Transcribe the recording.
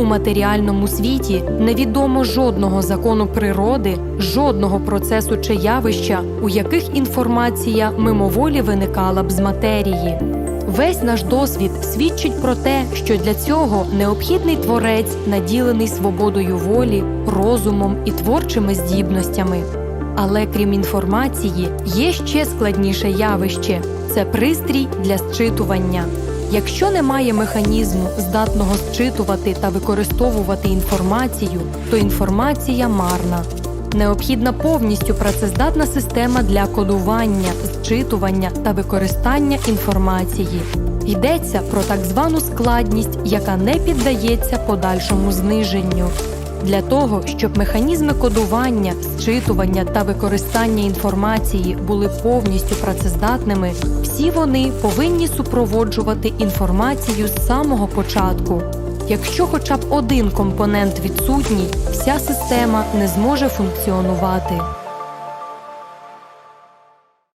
У матеріальному світі невідомо жодного закону природи, жодного процесу чи явища, у яких інформація мимоволі виникала б з матерії. Весь наш досвід свідчить про те, що для цього необхідний творець, наділений свободою волі, розумом і творчими здібностями. Але крім інформації, є ще складніше явище це пристрій для зчитування. Якщо немає механізму, здатного зчитувати та використовувати інформацію, то інформація марна. Необхідна повністю працездатна система для кодування, зчитування та використання інформації. Йдеться про так звану складність, яка не піддається подальшому зниженню. Для того, щоб механізми кодування, зчитування та використання інформації були повністю працездатними, всі вони повинні супроводжувати інформацію з самого початку. Якщо хоча б один компонент відсутній, вся система не зможе функціонувати.